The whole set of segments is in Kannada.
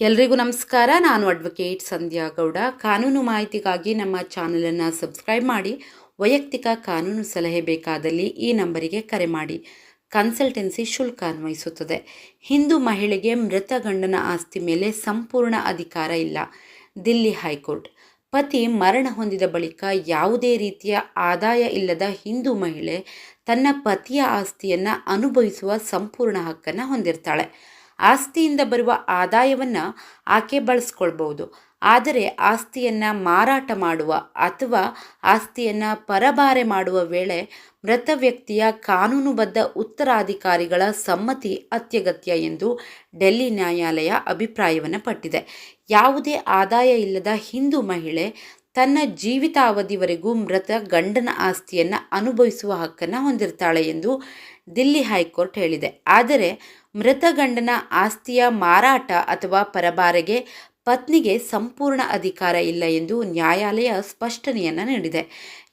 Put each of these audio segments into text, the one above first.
ಎಲ್ರಿಗೂ ನಮಸ್ಕಾರ. ನಾನು ಅಡ್ವೊಕೇಟ್ ಸಂಧ್ಯಾ ಗೌಡ. ಕಾನೂನು ಮಾಹಿತಿಗಾಗಿ ನಮ್ಮ ಚಾನಲನ್ನು ಸಬ್ಸ್ಕ್ರೈಬ್ ಮಾಡಿ, ವೈಯಕ್ತಿಕ ಕಾನೂನು ಸಲಹೆ ಬೇಕಾದಲ್ಲಿ ಈ ನಂಬರಿಗೆ ಕರೆ ಮಾಡಿ. ಕನ್ಸಲ್ಟೆನ್ಸಿ ಶುಲ್ಕ ಅನ್ವಯಿಸುತ್ತದೆ. ಹಿಂದೂ ಮಹಿಳೆಗೆ ಮೃತ ಗಂಡನ ಆಸ್ತಿ ಮೇಲೆ ಸಂಪೂರ್ಣ ಅಧಿಕಾರ ಇಲ್ಲ. Delhi high court. ಪತಿ ಮರಣ ಹೊಂದಿದ ಬಳಿಕ ಯಾವುದೇ ರೀತಿಯ ಆದಾಯ ಇಲ್ಲದ ಹಿಂದೂ ಮಹಿಳೆ ತನ್ನ ಪತಿಯ ಆಸ್ತಿಯನ್ನು ಅನುಭವಿಸುವ ಸಂಪೂರ್ಣ ಹಕ್ಕನ್ನು ಹೊಂದಿರ್ತಾಳೆ. ಆಸ್ತಿಯಿಂದ ಬರುವ ಆದಾಯವನ್ನು ಆಕೆ ಬಳಸ್ಕೊಳ್ಬಹುದು. ಆದರೆ ಆಸ್ತಿಯನ್ನು ಮಾರಾಟ ಮಾಡುವ ಅಥವಾ ಆಸ್ತಿಯನ್ನು ಪರಭಾರೆ ಮಾಡುವ ವೇಳೆ ಮೃತ ವ್ಯಕ್ತಿಯ ಕಾನೂನುಬದ್ಧ ಉತ್ತರಾಧಿಕಾರಿಗಳ ಸಮ್ಮತಿ ಅತ್ಯಗತ್ಯ ಎಂದು ಡೆಲ್ಲಿ ನ್ಯಾಯಾಲಯ ಅಭಿಪ್ರಾಯವನ್ನು ಪಟ್ಟಿದೆ. ಯಾವುದೇ ಆದಾಯ ಇಲ್ಲದ ಹಿಂದೂ ಮಹಿಳೆ ತನ್ನ ಜೀವಿತಾವಧಿವರೆಗೂ ಮೃತ ಗಂಡನ ಆಸ್ತಿಯನ್ನು ಅನುಭವಿಸುವ ಹಕ್ಕನ್ನು ಹೊಂದಿರ್ತಾಳೆ ಎಂದು ದಿಲ್ಲಿ ಹೈಕೋರ್ಟ್ ಹೇಳಿದೆ. ಆದರೆ ಮೃತ ಗಂಡನ ಆಸ್ತಿಯ ಮಾರಾಟ ಅಥವಾ ಪರಬಾರೆಗೆ ಪತ್ನಿಗೆ ಸಂಪೂರ್ಣ ಅಧಿಕಾರ ಇಲ್ಲ ಎಂದು ನ್ಯಾಯಾಲಯ ಸ್ಪಷ್ಟನೆಯನ್ನು ನೀಡಿದೆ.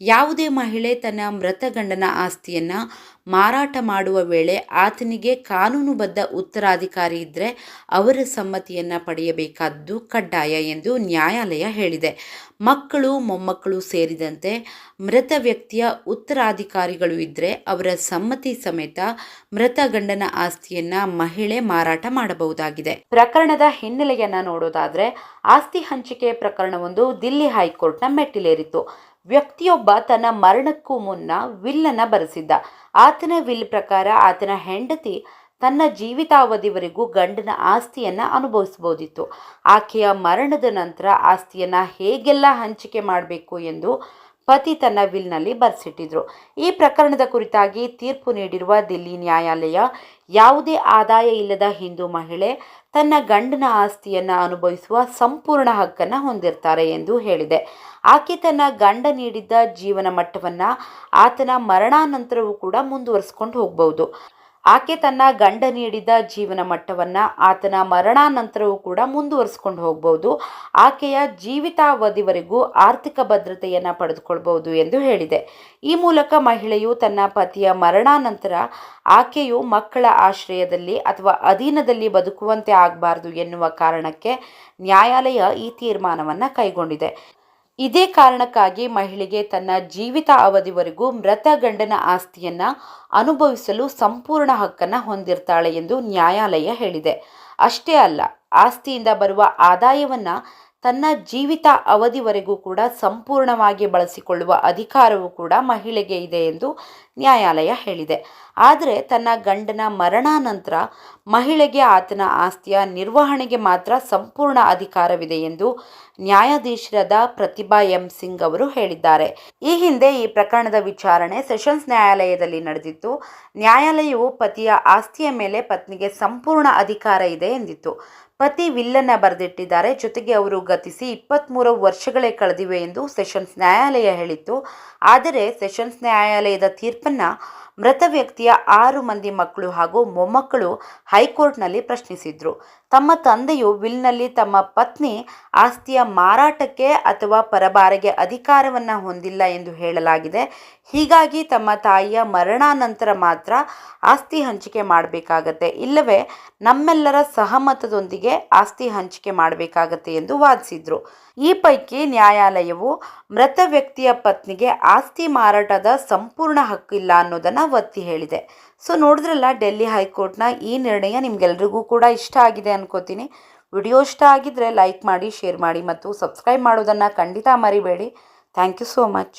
ಯಾವುದೇ ಮಹಿಳೆ ತನ್ನ ಮೃತ ಗಂಡನ ಆಸ್ತಿಯನ್ನು ಮಾರಾಟ ಮಾಡುವ ವೇಳೆ ಆತನಿಗೆ ಕಾನೂನುಬದ್ಧ ಉತ್ತರಾಧಿಕಾರಿ ಇದ್ದರೆ ಅವರ ಸಮ್ಮತಿಯನ್ನು ಪಡೆಯಬೇಕಾದ್ದು ಕಡ್ಡಾಯ ಎಂದು ನ್ಯಾಯಾಲಯ ಹೇಳಿದೆ. ಮಕ್ಕಳು, ಮೊಮ್ಮಕ್ಕಳು ಸೇರಿದಂತೆ ಮೃತ ವ್ಯಕ್ತಿಯ ಉತ್ತರಾಧಿಕಾರಿಗಳು ಇದ್ದರೆ ಅವರ ಸಮ್ಮತಿ ಸಮೇತ ಮೃತ ಗಂಡನ ಆಸ್ತಿಯನ್ನ ಮಹಿಳೆ ಮಾರಾಟ ಮಾಡಬಹುದಾಗಿದೆ. ಪ್ರಕರಣದ ಹಿನ್ನೆಲೆಯನ್ನು ನೋಡೋದಾದ್ರೆ ಆಸ್ತಿ ಹಂಚಿಕೆ ಪ್ರಕರಣವೊಂದು ದಿಲ್ಲಿ ಹೈಕೋರ್ಟ್ನ ಮೆಟ್ಟಿಲೇರಿತ್ತು. ವ್ಯಕ್ತಿಯೊಬ್ಬ ತನ್ನ ಮರಣಕ್ಕೂ ಮುನ್ನ ವಿಲ್ಲನ್ನ ಬರೆಸಿದ್ದ. ಆತನ ವಿಲ್ ಪ್ರಕಾರ ಆತನ ಹೆಂಡತಿ ತನ್ನ ಜೀವಿತಾವಧಿವರೆಗೂ ಗಂಡನ ಆಸ್ತಿಯನ್ನು ಅನುಭವಿಸ್ಬೋದಿತ್ತು ಆಕೆಯ ಮರಣದ ನಂತರ ಆಸ್ತಿಯನ್ನು ಹೇಗೆಲ್ಲ ಹಂಚಿಕೆ ಮಾಡಬೇಕು ಎಂದು ಪತಿ ತನ್ನ ವಿಲ್ನಲ್ಲಿ ಬರೆಸಿಟ್ಟಿದ್ರು. ಈ ಪ್ರಕರಣದ ಕುರಿತಾಗಿ ತೀರ್ಪು ನೀಡಿರುವ ದಿಲ್ಲಿ ನ್ಯಾಯಾಲಯ, ಯಾವುದೇ ಆದಾಯ ಇಲ್ಲದ ಹಿಂದೂ ಮಹಿಳೆ ತನ್ನ ಗಂಡನ ಆಸ್ತಿಯನ್ನು ಅನುಭವಿಸುವ ಸಂಪೂರ್ಣ ಹಕ್ಕನ್ನು ಹೊಂದಿರ್ತಾರೆ ಎಂದು ಹೇಳಿದೆ. ಆಕೆ ತನ್ನ ಗಂಡ ನೀಡಿದ್ದ ಜೀವನ ಮಟ್ಟವನ್ನು ಆತನ ಮರಣಾನಂತರವೂ ಕೂಡ ಮುಂದುವರಿಸ್ಕೊಂಡು ಹೋಗ್ಬೋದು ಆಕೆ ತನ್ನ ಗಂಡ ನೀಡಿದ ಜೀವನ ಮಟ್ಟವನ್ನು ಆತನ ಮರಣಾನಂತರವೂ ಕೂಡ ಮುಂದುವರಿಸ್ಕೊಂಡು ಹೋಗ್ಬೋದು. ಆಕೆಯ ಜೀವಿತಾವಧಿವರೆಗೂ ಆರ್ಥಿಕ ಭದ್ರತೆಯನ್ನು ಪಡೆದುಕೊಳ್ಬಹುದು ಎಂದು ಹೇಳಿದೆ. ಈ ಮೂಲಕ ಮಹಿಳೆಯು ತನ್ನ ಪತಿಯ ಮರಣಾನಂತರ ಆಕೆಯು ಮಕ್ಕಳ ಆಶ್ರಯದಲ್ಲಿ ಅಥವಾ ಅಧೀನದಲ್ಲಿ ಬದುಕುವಂತೆ ಆಗಬಾರ್ದು ಎನ್ನುವ ಕಾರಣಕ್ಕೆ ನ್ಯಾಯಾಲಯ ಈ ತೀರ್ಮಾನವನ್ನು ಕೈಗೊಂಡಿದೆ. ಇದೇ ಕಾರಣಕ್ಕಾಗಿ ಮಹಿಳೆಗೆ ತನ್ನ ಜೀವಿತ ಅವಧಿವರೆಗೂ ಮೃತ ಗಂಡನ ಆಸ್ತಿಯನ್ನ ಅನುಭವಿಸಲು ಸಂಪೂರ್ಣ ಹಕ್ಕನ್ನು ಹೊಂದಿರ್ತಾಳೆ ಎಂದು ನ್ಯಾಯಾಲಯ ಹೇಳಿದೆ. ಅಷ್ಟೇ ಅಲ್ಲ, ಆಸ್ತಿಯಿಂದ ಬರುವ ಆದಾಯವನ್ನು ತನ್ನ ಜೀವಿತ ಅವಧಿವರೆಗೂ ಕೂಡ ಸಂಪೂರ್ಣವಾಗಿ ಬಳಸಿಕೊಳ್ಳುವ ಅಧಿಕಾರವೂ ಕೂಡ ಮಹಿಳೆಗೆ ಇದೆ ಎಂದು ನ್ಯಾಯಾಲಯ ಹೇಳಿದೆ. ಆದರೆ ತನ್ನ ಗಂಡನ ಮರಣಾನಂತರ ಮಹಿಳೆಗೆ ಆತನ ಆಸ್ತಿಯ ನಿರ್ವಹಣೆಗೆ ಮಾತ್ರ ಸಂಪೂರ್ಣ ಅಧಿಕಾರವಿದೆ ಎಂದು ನ್ಯಾಯಾಧೀಶರಾದ ಪ್ರತಿಭಾ ಎಂ ಸಿಂಗ್ ಅವರು ಹೇಳಿದ್ದಾರೆ. ಈ ಹಿಂದೆ ಈ ಪ್ರಕರಣದ ವಿಚಾರಣೆ ಸೆಷನ್ಸ್ ನ್ಯಾಯಾಲಯದಲ್ಲಿ ನಡೆದಿತ್ತು. ನ್ಯಾಯಾಲಯವು ಪತಿಯ ಆಸ್ತಿಯ ಮೇಲೆ ಪತ್ನಿಗೆ ಸಂಪೂರ್ಣ ಅಧಿಕಾರ ಇದೆ ಎಂದಿತ್ತು. ಪತಿ ವಿಲ್ಲನ್ನ ಬರೆದಿಟ್ಟಿದ್ದಾರೆ. ಜೊತೆಗೆ ಅವರು ಗತಿಸಿ ಇಪ್ಪತ್ತ್ಮೂರು ವರ್ಷಗಳೇ ಕಳೆದಿವೆ ಎಂದು ಸೆಷನ್ಸ್ ನ್ಯಾಯಾಲಯ ಹೇಳಿತ್ತು. ಆದರೆ ಸೆಷನ್ಸ್ ನ್ಯಾಯಾಲಯದ ತೀರ್ಪನ್ನ ಮೃತ ವ್ಯಕ್ತಿಯ ಆರು ಮಂದಿ ಮಕ್ಕಳು ಹಾಗೂ ಮೊಮ್ಮಕ್ಕಳು ಹೈಕೋರ್ಟ್ನಲ್ಲಿ ಪ್ರಶ್ನಿಸಿದ್ರು. ತಮ್ಮ ತಂದೆಯು ವಿಲ್ನಲ್ಲಿ ತಮ್ಮ ಪತ್ನಿ ಆಸ್ತಿಯ ಮಾರಾಟಕ್ಕೆ ಅಥವಾ ಪರಬಾರಿಗೆ ಅಧಿಕಾರವನ್ನು ಹೊಂದಿಲ್ಲ ಎಂದು ಹೇಳಲಾಗಿದೆ. ಹೀಗಾಗಿ ತಮ್ಮ ತಾಯಿಯ ಮರಣಾನಂತರ ಮಾತ್ರ ಆಸ್ತಿ ಹಂಚಿಕೆ ಮಾಡಬೇಕಾಗತ್ತೆ. ಇಲ್ಲವೇ, ನಮ್ಮೆಲ್ಲರ ಸಹಮತದೊಂದಿಗೆ ಆಸ್ತಿ ಹಂಚಿಕೆ ಮಾಡಬೇಕಾಗತ್ತೆ ಎಂದು ವಾದಿಸಿದ್ರು. ಈ ಪೈಕಿ ನ್ಯಾಯಾಲಯವು ಮೃತ ವ್ಯಕ್ತಿಯ ಪತ್ನಿಗೆ ಆಸ್ತಿ ಮಾರಾಟದ ಸಂಪೂರ್ಣ ಹಕ್ಕಿಲ್ಲ ಅನ್ನೋದನ್ನು ಒತ್ತಿ ಹೇಳಿದೆ. ಸೊ, ನೋಡಿದ್ರಲ್ಲ, ಡೆಲ್ಲಿ ಹೈಕೋರ್ಟ್ನ ಈ ನಿರ್ಣಯ ನಿಮ್ಗೆಲ್ರಿಗೂ ಕೂಡ ಇಷ್ಟ ಆಗಿದೆ ಅನ್ಕೋತೀನಿ. ವಿಡಿಯೋ ಇಷ್ಟ ಆಗಿದ್ದರೆ ಲೈಕ್ ಮಾಡಿ, ಶೇರ್ ಮಾಡಿ ಮತ್ತು ಸಬ್ಸ್ಕ್ರೈಬ್ ಮಾಡೋದನ್ನು ಖಂಡಿತ ಮರಿಬೇಡಿ. Thank you so much.